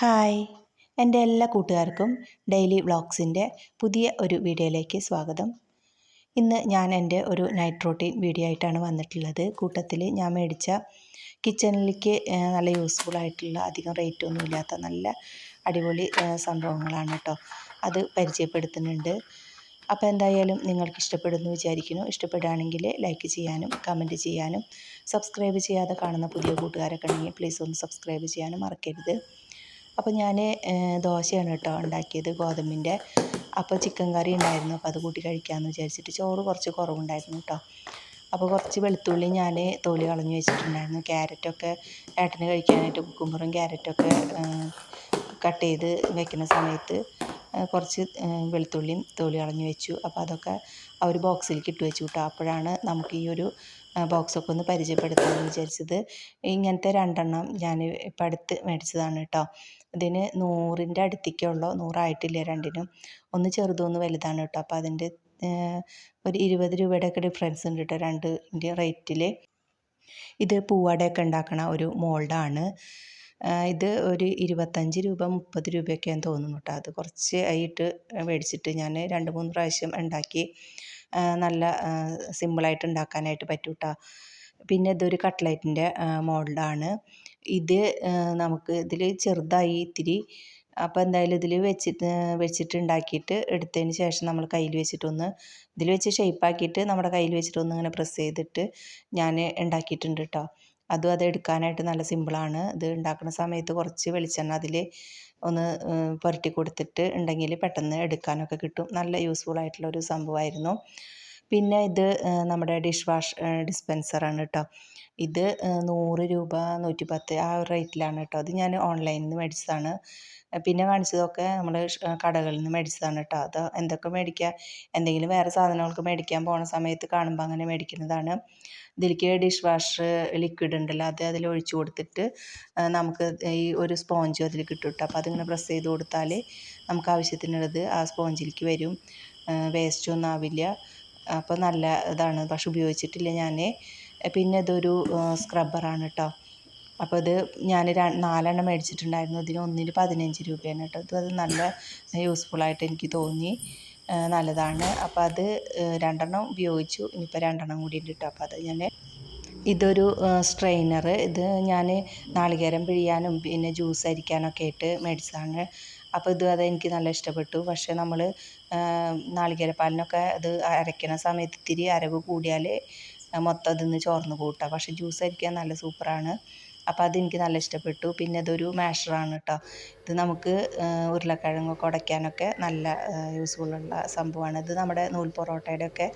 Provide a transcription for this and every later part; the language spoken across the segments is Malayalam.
ഹായ്. എന്റെ എല്ലാ കൂട്ടുകാർക്കും ഡെയിലി വ്ളോഗ്സിന്റെ പുതിയ ഒരു വീഡിയോയിലേക്ക് സ്വാഗതം. ഇന്ന് ഞാൻ എന്റെ ഒരു നൈറ്റ് റൂട്ടീൻ വീഡിയോ ആയിട്ടാണ് വന്നിട്ടുള്ളത്. കൂട്ടത്തിൽ ഞാൻ മേടിച്ച കിച്ചണിലേക്ക് നല്ല യൂസ്ഫുൾ ആയിട്ടുള്ള അധികം റേറ്റ് ഒന്നും ഇല്ലാത്ത നല്ല അടിപൊളി സംഭവങ്ങളാണ് കേട്ടോ. അത് പരിചയപ്പെടുത്തുന്നുണ്ട്. അപ്പോൾ എന്തായാലും നിങ്ങൾക്ക് ഇഷ്ടപ്പെടുന്നു വിചാരിക്കുന്നു. ഇഷ്ടപ്പെടുകയാണെങ്കിൽ ലൈക്ക് ചെയ്യാനും കമന്റ് ചെയ്യാനും സബ്സ്ക്രൈബ് ചെയ്യാതെ കാണുന്ന പുതിയ കൂട്ടുകാരൊക്കെ ഉണ്ടെങ്കിൽ പ്ലീസ് ഒന്ന് സബ്സ്ക്രൈബ് ചെയ്യാനും മറക്കരുത്. അപ്പോൾ ഞാൻ ദോശയാണ് കേട്ടോ ഉണ്ടാക്കിയത് ഗോതമ്പിന്റെ അപ്പോൾ ചിക്കൻ കറി ഉണ്ടായിരുന്നു അപ്പോൾ അത് കൂട്ടി കഴിക്കാമെന്ന് വിചാരിച്ചിട്ട് ചോറ് കുറച്ച് കുറവുണ്ടായിരുന്നു കേട്ടോ അപ്പോൾ കുറച്ച് വെളുത്തുള്ളി ഞാൻ തൊലി കളഞ്ഞ് വെച്ചിട്ടുണ്ടായിരുന്നു. ക്യാരറ്റൊക്കെ ഏട്ടന് കഴിക്കാനായിട്ട് കുക്കുമ്പറും ക്യാരറ്റൊക്കെ കട്ട് ചെയ്ത് വെക്കുന്ന സമയത്ത് കുറച്ച് വെളുത്തുള്ളിയും തൊലി കളഞ്ഞ് വെച്ചു. അപ്പോൾ അതൊക്കെ ആ ഒരു ബോക്സിലേക്ക് ഇട്ട് വെച്ചു കേട്ടോ അപ്പോഴാണ് നമുക്ക് ഈ ഒരു ബോക്സൊക്കെ ഒന്ന് പരിചയപ്പെടുത്താമെന്ന് വിചാരിച്ചത്. ഇങ്ങനത്തെ രണ്ടെണ്ണം ഞാൻ ഇപ്പം അടുത്ത് മേടിച്ചതാണ് കേട്ടോ ഇതിന് നൂറിന്റെ അടുത്തേക്കുള്ളൂ നൂറായിട്ടില്ല രണ്ടിനും. ഒന്ന് ചെറുതും ഒന്ന് വലുതാണ് കേട്ടോ അപ്പോൾ അതിന്റെ ഒരു ഇരുപത് രൂപയുടെയൊക്കെ ഡിഫറൻസ് ഉണ്ട് കേട്ടോ രണ്ടിന്റെ റേറ്റിൽ ഇത് പൂവാടയൊക്കെ ഉണ്ടാക്കണ ഒരു മോൾഡാണ് ഇത് ഒരു ഇരുപത്തഞ്ച് രൂപ മുപ്പത് രൂപയൊക്കെയാന്ന് തോന്നുന്നു കേട്ടോ. അത് കുറച്ച് ആയിട്ട് മേടിച്ചിട്ട് ഞാൻ രണ്ട് മൂന്ന് പ്രാവശ്യം ഉണ്ടാക്കി നല്ല സിമ്പിളായിട്ട് ഉണ്ടാക്കാനായിട്ട് പറ്റും കേട്ടോ പിന്നെ ഇതൊരു കട്ട്ലൈറ്റിന്റെ മോഡലാണ് ഇത് നമുക്ക് ഇതിൽ ചെറുതായി ഇത്തിരി അപ്പോൾ എന്തായാലും ഇതിൽ വെച്ചിട്ട് വെച്ചിട്ട് ഉണ്ടാക്കിയിട്ട് എടുത്തതിന് ശേഷം നമ്മൾ കയ്യിൽ വെച്ചിട്ടൊന്ന് ഇതിൽ വെച്ച് ഷേപ്പാക്കിയിട്ട് നമ്മുടെ കയ്യിൽ വെച്ചിട്ടൊന്ന് ഇങ്ങനെ പ്രസ് ചെയ്തിട്ട് ഞാൻ ഉണ്ടാക്കിയിട്ടുണ്ട് കേട്ടോ അതും അത് എടുക്കാനായിട്ട് നല്ല സിമ്പിളാണ്. ഇത് ഉണ്ടാക്കുന്ന സമയത്ത് കുറച്ച് വെളിച്ചെണ്ണ അതിൽ ഒന്ന് പുരട്ടി കൊടുത്തിട്ട് ഉണ്ടെങ്കിൽ പെട്ടെന്ന് എടുക്കാനൊക്കെ കിട്ടും. നല്ല യൂസ്ഫുൾ ആയിട്ടുള്ള ഒരു സംഭവമായിരുന്നു. പിന്നെ ഇത് നമ്മുടെ ഡിഷ് വാഷ് ഡിസ്പെൻസറാണ് കേട്ടോ ഇത് നൂറ് രൂപ നൂറ്റി പത്ത് ആ ഒരു റേറ്റിലാണ് കേട്ടോ അത് ഞാൻ ഓൺലൈനിൽ നിന്ന് മേടിച്ചതാണ്. പിന്നെ കാണിച്ചതൊക്കെ നമ്മൾ കടകളിൽ നിന്ന് മേടിച്ചതാണ് കേട്ടോ അത് എന്തൊക്കെ മേടിക്കുക എന്തെങ്കിലും വേറെ സാധനങ്ങൾക്ക് മേടിക്കാൻ പോണ സമയത്ത് കാണുമ്പോൾ അങ്ങനെ മേടിക്കുന്നതാണ്. ഇതിലേക്ക് ഡിഷ് വാഷ് ലിക്വിഡ് ഉണ്ടല്ലോ അത് അതിൽ ഒഴിച്ചു കൊടുത്തിട്ട് നമുക്ക് ഈ ഒരു സ്പോഞ്ച് അതിൽ കിട്ടും കേട്ടോ അപ്പോൾ അതിങ്ങനെ പ്രസ് ചെയ്ത് കൊടുത്താൽ നമുക്ക് ആവശ്യത്തിനുള്ളത് ആ സ്പോഞ്ചിലേക്ക് വരും. വേസ്റ്റ് ഒന്നും ആവില്ല. അപ്പോൾ നല്ല ഇതാണ്. പക്ഷെ ഉപയോഗിച്ചിട്ടില്ല ഞാൻ പിന്നെ ഇതൊരു സ്ക്രബ്ബറാണ് കേട്ടോ അപ്പോൾ ഇത് ഞാൻ നാലെണ്ണം മേടിച്ചിട്ടുണ്ടായിരുന്നു. ഇതിന് ഒന്നിന് പതിനഞ്ച് രൂപയാണ് കേട്ടോ. ഇത് അത് നല്ല യൂസ്ഫുള്ളായിട്ട് എനിക്ക് തോന്നി. നല്ലതാണ്. അപ്പോൾ അത് രണ്ടെണ്ണം ഉപയോഗിച്ചു. ഇനിയിപ്പോൾ രണ്ടെണ്ണം കൂടി ഉണ്ട് കേട്ടോ. അപ്പോൾ അത് ഞാൻ ഇതൊരു സ്ട്രെയിനർ ഇത് ഞാൻ നാളികേരം പിഴിയാനും പിന്നെ ജ്യൂസ് അരിക്കാനൊക്കെ ആയിട്ട് മേടിച്ചതാണ്. അപ്പോൾ ഇത് അത് എനിക്ക് നല്ല ഇഷ്ടപ്പെട്ടു. പക്ഷേ നമ്മൾ നാളികേരപ്പാലിനൊക്കെ അത് അരയ്ക്കണ സമയത്ത് ഇത്തിരി അരവ് കൂടിയാൽ മൊത്തം അതിൽ നിന്ന് ചോർന്ന് കൂട്ടാം. പക്ഷേ ജ്യൂസ് അരിക്കാൻ നല്ല സൂപ്പറാണ് അപ്പോൾ അതെനിക്ക് നല്ല ഇഷ്ടപ്പെട്ടു. പിന്നെ ഇതൊരു മാഷറാണ് കേട്ടോ ഇത് നമുക്ക് ഉരുളക്കിഴങ്ങൊക്കെ ഉടയ്ക്കാനൊക്കെ നല്ല യൂസ്ഫുള്ളുള്ള സംഭവമാണ് ഇത് നമ്മുടെ നൂൽ പൊറോട്ടയുടെ ഒക്കെ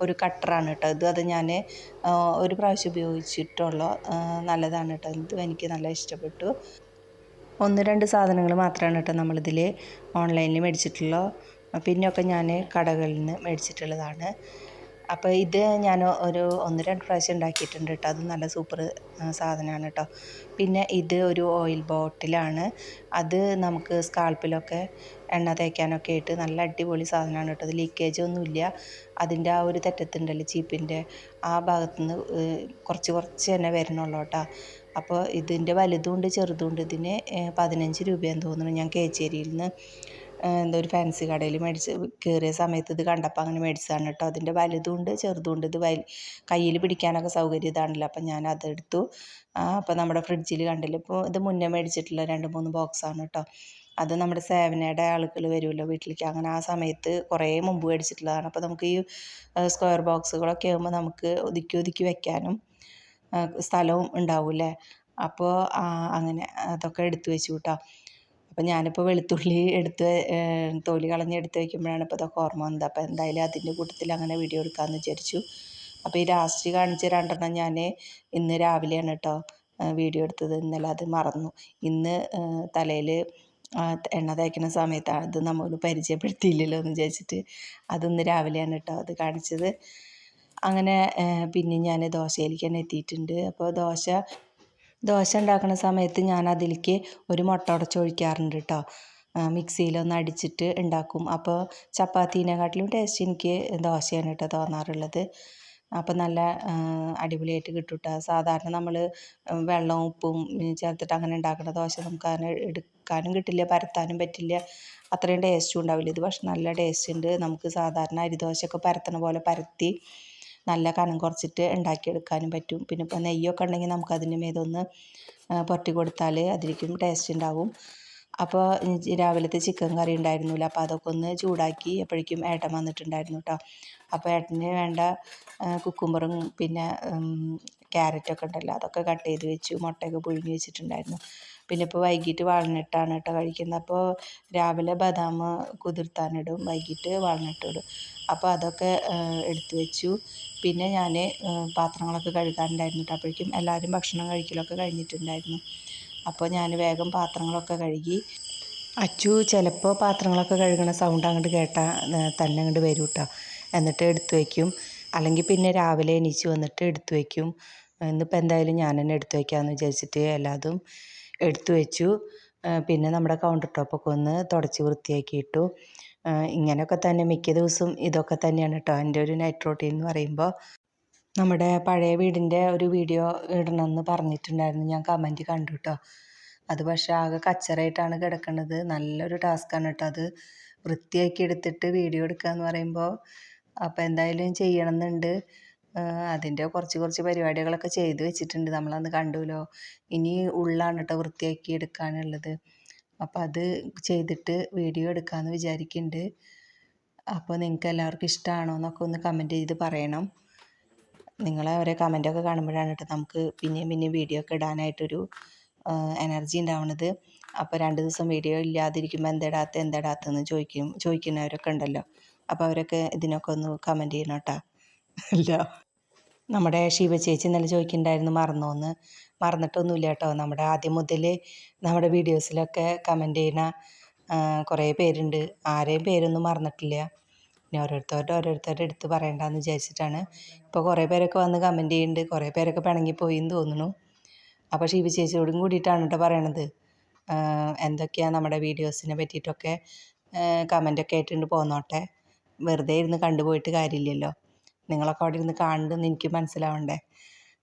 ഒരു കട്ടറാണ് കേട്ടോ ഇത് അത് ഞാൻ ഒരു പ്രാവശ്യം ഉപയോഗിച്ചിട്ടുള്ളൂ. നല്ലതാണ് കേട്ടോ ഇത് എനിക്ക് നല്ല ഇഷ്ടപ്പെട്ടു. ഒന്ന് രണ്ട് സാധനങ്ങൾ മാത്രമാണ് കേട്ടോ നമ്മളിതിൽ ഓൺലൈനിൽ മേടിച്ചിട്ടുള്ളൂ. പിന്നെയൊക്കെ ഞാൻ കടകളിൽ നിന്ന് മേടിച്ചിട്ടുള്ളതാണ്. അപ്പോൾ ഇത് ഞാൻ ഒരു ഒന്ന് രണ്ട് പ്രാവശ്യം ഉണ്ടാക്കിയിട്ടുണ്ട് കേട്ടോ അത് നല്ല സൂപ്പർ സാധനമാണ് കേട്ടോ പിന്നെ ഇത് ഒരു ഓയിൽ ബോട്ടിലാണ് അത് നമുക്ക് സ്കാൾപ്പിലൊക്കെ എണ്ണ തേക്കാനൊക്കെ ആയിട്ട് നല്ല അടിപൊളി സാധനമാണ് കേട്ടോ അത് ലീക്കേജ് ഒന്നുമില്ല അതിന്റെ ആ ഒരു തെറ്റത്തുണ്ടല്ലോ ചീപ്പിന്റെ ആ ഭാഗത്തുനിന്ന് കുറച്ച് കുറച്ച് തന്നെ വരണുള്ളൂ കേട്ടോ അപ്പോൾ ഇതിന്റെ വലുതുമുണ്ട് ചെറുതുമുണ്ട് ഇതിന് പതിനഞ്ച് രൂപയെന്ന് തോന്നുന്നു ഞാൻ കേച്ചേരിയിൽ നിന്ന് എന്തോ ഒരു ഫാൻസി കടയിൽ മേടിച്ച് കയറിയ സമയത്ത് ഇത് കണ്ടപ്പോൾ അങ്ങനെ മേടിച്ചതാണ് കേട്ടോ. അതിന്റെ വലുതുണ്ട് ചെറുതുണ്ട് ഇത് വലി കയ്യിൽ പിടിക്കാനൊക്കെ സൗകര്യം ഇതാണല്ലോ. അപ്പം ഞാൻ അതെടുത്തു അപ്പോൾ നമ്മുടെ ഫ്രിഡ്ജിൽ കണ്ടില്ല? ഇപ്പോൾ ഇത് മുന്നേ മേടിച്ചിട്ടുള്ള രണ്ട് മൂന്ന് ബോക്സാണ് കേട്ടോ. അത് നമ്മുടെ സേവനയുടെ ആളുകൾ വരുമല്ലോ വീട്ടിലേക്ക്. അങ്ങനെ ആ സമയത്ത് കുറേ മുമ്പ് മേടിച്ചിട്ടുള്ളതാണ്. അപ്പോൾ നമുക്ക് ഈ സ്ക്വയർ ബോക്സുകളൊക്കെ ആകുമ്പോൾ നമുക്ക് ഒതുക്കി ഒതുക്കി വെക്കാനും സ്ഥലവും ഉണ്ടാവില്ലേ അപ്പോൾ അങ്ങനെ അതൊക്കെ എടുത്തു വെച്ചു കേട്ടോ. അപ്പോൾ ഞാനിപ്പോൾ വെളുത്തുള്ളി എടുത്ത് തൊലി കളഞ്ഞ് എടുത്ത് വയ്ക്കുമ്പോഴാണ് ഇപ്പോൾ ഇതൊക്കെ ഓർമ്മ വന്നത്. അപ്പോൾ എന്തായാലും അതിന്റെ കൂട്ടത്തിൽ അങ്ങനെ വീഡിയോ എടുക്കാമെന്ന് വിചാരിച്ചു. അപ്പോൾ ഈ ലാസ്റ്റ് കാണിച്ച രണ്ടെണ്ണം ഞാൻ ഇന്ന് രാവിലെയാണ് കേട്ടോ വീഡിയോ എടുത്തത്. ഇന്നലെ അത് മറന്നു. ഇന്ന് തലയിൽ എണ്ണ തേക്കുന്ന സമയത്ത് അത് നമ്മൾ പരിചയപ്പെടുത്തിയില്ലല്ലോ എന്ന് വിചാരിച്ചിട്ട് അതിന്ന് രാവിലെയാണ് കേട്ടോ അത് കാണിച്ചത്. അങ്ങനെ പിന്നെ ഞാൻ ദോശയിലേക്ക് തന്നെ എത്തിയിട്ടുണ്ട്. അപ്പോൾ ദോശ ദോശ ഉണ്ടാക്കുന്ന സമയത്ത് ഞാൻ അതിലേക്ക് ഒരു മുട്ട ഉടച്ചൊഴിക്കാറുണ്ട് കേട്ടോ മിക്സിയിലൊന്ന് അടിച്ചിട്ട് ഉണ്ടാക്കും. അപ്പോൾ ചപ്പാത്തീനെക്കാട്ടിലും ടേസ്റ്റ് എനിക്ക് ദോശയാണ് കേട്ടോ തോന്നാറുള്ളത്. അപ്പോൾ നല്ല അടിപൊളിയായിട്ട് കിട്ടും കേട്ടോ സാധാരണ നമ്മൾ വെള്ളവും ഉപ്പും ചേർത്തിട്ട് അങ്ങനെ ഉണ്ടാക്കുന്ന ദോശ നമുക്ക് അങ്ങനെ എടുക്കാനും കിട്ടില്ല പരത്താനും പറ്റില്ല. അത്രയും ടേസ്റ്റും ഉണ്ടാവില്ല. ഇത് പക്ഷെ നല്ല ടേസ്റ്റ് ഉണ്ട്. നമുക്ക് സാധാരണ അരിദോശയൊക്കെ പരത്തണ പോലെ പരത്തി നല്ല കനം കുറച്ചിട്ട് ഉണ്ടാക്കിയെടുക്കാനും പറ്റും. പിന്നെ ഇപ്പോൾ നെയ്യൊക്കെ ഉണ്ടെങ്കിൽ നമുക്ക് അതിന്റെ മേതൊന്ന് പുരട്ടി കൊടുത്താൽ അതിലേക്കും ടേസ്റ്റ് ഉണ്ടാവും. അപ്പോൾ രാവിലത്തെ ചിക്കൻ കറി ഉണ്ടായിരുന്നില്ല. അപ്പോൾ അതൊക്കെ ഒന്ന് ചൂടാക്കി അപ്പോഴേക്കും ഏട്ടൻ വന്നിട്ടുണ്ടായിരുന്നു കേട്ടോ അപ്പോൾ ഏട്ടന് വേണ്ട കുക്കുമ്പറും പിന്നെ ക്യാരറ്റൊക്കെ ഉണ്ടല്ലോ അതൊക്കെ കട്ട് ചെയ്ത് വെച്ചു. മുട്ടയൊക്കെ പുഴുങ്ങി വെച്ചിട്ടുണ്ടായിരുന്നു. പിന്നെ ഇപ്പോൾ വൈകിട്ട് വാൾനട്ടാണ് കേട്ടോ കഴിക്കുന്നത്. അപ്പോൾ രാവിലെ ബദാം കുതിർത്താനിടും വൈകിട്ട് വാൾനട്ട് ഇടും അപ്പോൾ അതൊക്കെ എടുത്തു വെച്ചു. പിന്നെ ഞാൻ പാത്രങ്ങളൊക്കെ കഴുകാനുണ്ടായിരുന്നു കേട്ടോ. അപ്പോഴേക്കും എല്ലാവരും ഭക്ഷണം കഴിക്കലൊക്കെ കഴിഞ്ഞിട്ടുണ്ടായിരുന്നു. അപ്പോൾ ഞാൻ വേഗം പാത്രങ്ങളൊക്കെ കഴുകി. അച്ചു ചിലപ്പോൾ പാത്രങ്ങളൊക്കെ കഴുകണ സൗണ്ട് അങ്ങോട്ട് കേട്ടാൽ തന്നെ അങ്ങോട്ട് വരും കേട്ടോ എന്നിട്ട് എടുത്തു വയ്ക്കും അല്ലെങ്കിൽ പിന്നെ രാവിലെ എണീച്ച് വന്നിട്ട് എടുത്തു വയ്ക്കും ഇന്നിപ്പോൾ എന്തായാലും ഞാൻ തന്നെ എടുത്തു വയ്ക്കാമെന്ന് വിചാരിച്ചിട്ട് എല്ലാതും എടുത്തു വെച്ചു. പിന്നെ നമ്മുടെ കൗണ്ടർ ടോപ്പൊക്കെ ഒന്ന് തുടച്ച് വൃത്തിയാക്കിയിട്ടു ഇങ്ങനെയൊക്കെ തന്നെ മിക്ക ദിവസവും ഇതൊക്കെ തന്നെയാണ് കേട്ടോ എന്റെ ഒരു നൈറ്റ് റൊട്ടീൻ എന്ന് പറയുമ്പോൾ നമ്മുടെ പഴയ വീടിന്റെ ഒരു വീഡിയോ ഇടണമെന്ന് പറഞ്ഞിട്ടുണ്ടായിരുന്നു. ഞാൻ കമന്റ് കണ്ടു കേട്ടോ അത് പക്ഷേ ആകെ കച്ചറായിട്ടാണ് കിടക്കുന്നത് നല്ലൊരു ടാസ്ക്കാണ് കേട്ടോ അത്. വൃത്തിയാക്കി എടുത്തിട്ട് വീഡിയോ എടുക്കുക എന്ന് പറയുമ്പോൾ അപ്പോൾ എന്തായാലും ചെയ്യണമെന്നുണ്ട്. അതിന്റെ കുറച്ച് കുറച്ച് പരിപാടികളൊക്കെ ചെയ്ത് വെച്ചിട്ടുണ്ട്. നമ്മളന്ന് കണ്ടുല്ലോ. ഇനി ഉള്ളാണ് കേട്ടോ വൃത്തിയാക്കി എടുക്കാനുള്ളത്. അപ്പോൾ അത് ചെയ്തിട്ട് വീഡിയോ എടുക്കാമെന്ന് വിചാരിക്കുന്നുണ്ട് അപ്പോൾ നിങ്ങൾക്ക് എല്ലാവർക്കും ഇഷ്ടമാണോ എന്നൊക്കെ ഒന്ന് കമന്റ് ചെയ്ത് പറയണം. നിങ്ങളെ ഓരോ കമന്റൊക്കെ കാണുമ്പോഴാണ് കേട്ടോ നമുക്ക് പിന്നെയും പിന്നെയും വീഡിയോ ഒക്കെ ഇടാനായിട്ടൊരു എനർജി ഉണ്ടാവണത് അപ്പോൾ രണ്ട് ദിവസം വീഡിയോ ഇല്ലാതിരിക്കുമ്പോൾ എന്തിടാത്ത എന്തിടാത്തെന്ന് ചോദിക്കും ചോദിക്കുന്നവരൊക്കെ ഉണ്ടല്ലോ അപ്പോൾ അവരൊക്കെ ഇതിനൊക്കെ ഒന്ന് കമന്റ് ചെയ്യണം കേട്ടോ ഇല്ല നമ്മുടെ ശിവ ചേച്ചി ഇന്നലെ ചോദിക്കുന്നുണ്ടായിരുന്നു മറന്നോന്ന്. മറന്നിട്ടൊന്നുമില്ല കേട്ടോ. നമ്മുടെ ആദ്യം മുതൽ നമ്മുടെ വീഡിയോസിലൊക്കെ കമന്റ് ചെയ്യുന്ന കുറേ പേരുണ്ട്. ആരെയും പേരൊന്നും മറന്നിട്ടില്ല. പിന്നെ ഓരോരുത്തരുടെ ഓരോരുത്തരുടെ എടുത്ത് പറയണ്ടെന്ന് വിചാരിച്ചിട്ടാണ്. ഇപ്പോൾ കുറേ പേരൊക്കെ വന്ന് കമന്റ് ചെയ്യുന്നുണ്ട് കുറേ പേരൊക്കെ പിണങ്ങിപ്പോയി എന്ന് തോന്നുന്നു. അപ്പോൾ ശിവ ചേച്ചിയോടും കൂടിയിട്ടാണ് കേട്ടോ പറയണത്. എന്തൊക്കെയാണ് നമ്മുടെ വീഡിയോസിനെ പറ്റിയിട്ടൊക്കെ കമന്റൊക്കെ ആയിട്ടുണ്ട്. പോന്നോട്ടെ. വെറുതെ ഇരുന്ന് കണ്ടുപോയിട്ട് കാര്യമില്ലല്ലോ. നിങ്ങളൊക്കെ അവിടെ ഇരുന്ന് കാണുന്നുണ്ടെന്ന് എനിക്ക് മനസ്സിലാവണ്ടേ.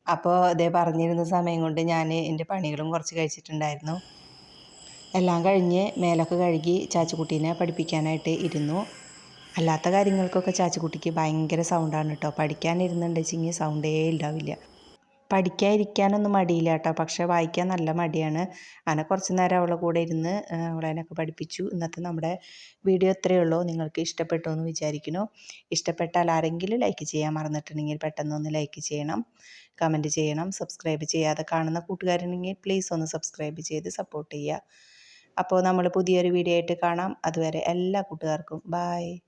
അപ്പോൾ ഇതേ പറഞ്ഞിരുന്ന സമയം കൊണ്ട് ഞാൻ എന്റെ പണികളും കുറച്ച് കഴിച്ചിട്ടുണ്ടായിരുന്നു. എല്ലാം കഴിഞ്ഞ് മേലൊക്കെ കഴുകി ചാച്ചുക്കുട്ടീനെ പഠിപ്പിക്കാനായിട്ട് ഇരുന്നു. അല്ലാത്ത കാര്യങ്ങൾക്കൊക്കെ ചാച്ചുക്കുട്ടിക്ക് ഭയങ്കര സൗണ്ടാണ് കേട്ടോ പഠിക്കാനിരുന്നുണ്ടെച്ചെങ്കിൽ സൗണ്ടേ ഉണ്ടാവില്ല പഠിക്കാൻ ഇരിക്കാനൊന്നും മടിയില്ല കേട്ടോ. പക്ഷേ വായിക്കാൻ നല്ല മടിയാണ്. അങ്ങനെ കുറച്ച് നേരം അവളെ കൂടെ ഇരുന്ന് അവളതിനൊക്കെ പഠിപ്പിച്ചു. ഇന്നത്തെ നമ്മുടെ വീഡിയോ ഇത്രയേ ഉള്ളൂ. നിങ്ങൾക്ക് ഇഷ്ടപ്പെട്ടു എന്ന് വിചാരിക്കുന്നു. ഇഷ്ടപ്പെട്ടാൽ ആരെങ്കിലും ലൈക്ക് ചെയ്യാൻ മറന്നിട്ടുണ്ടെങ്കിൽ പെട്ടെന്ന് ഒന്ന് ലൈക്ക് ചെയ്യണം. കമന്റ് ചെയ്യണം. സബ്സ്ക്രൈബ് ചെയ്യാതെ കാണുന്ന കൂട്ടുകാരുണ്ടെങ്കിൽ പ്ലീസ് ഒന്ന് സബ്സ്ക്രൈബ് ചെയ്ത് സപ്പോർട്ട് ചെയ്യുക. അപ്പോൾ നമ്മൾ പുതിയൊരു വീഡിയോ ആയിട്ട് കാണാം. അതുവരെ എല്ലാ കൂട്ടുകാർക്കും ബായ്.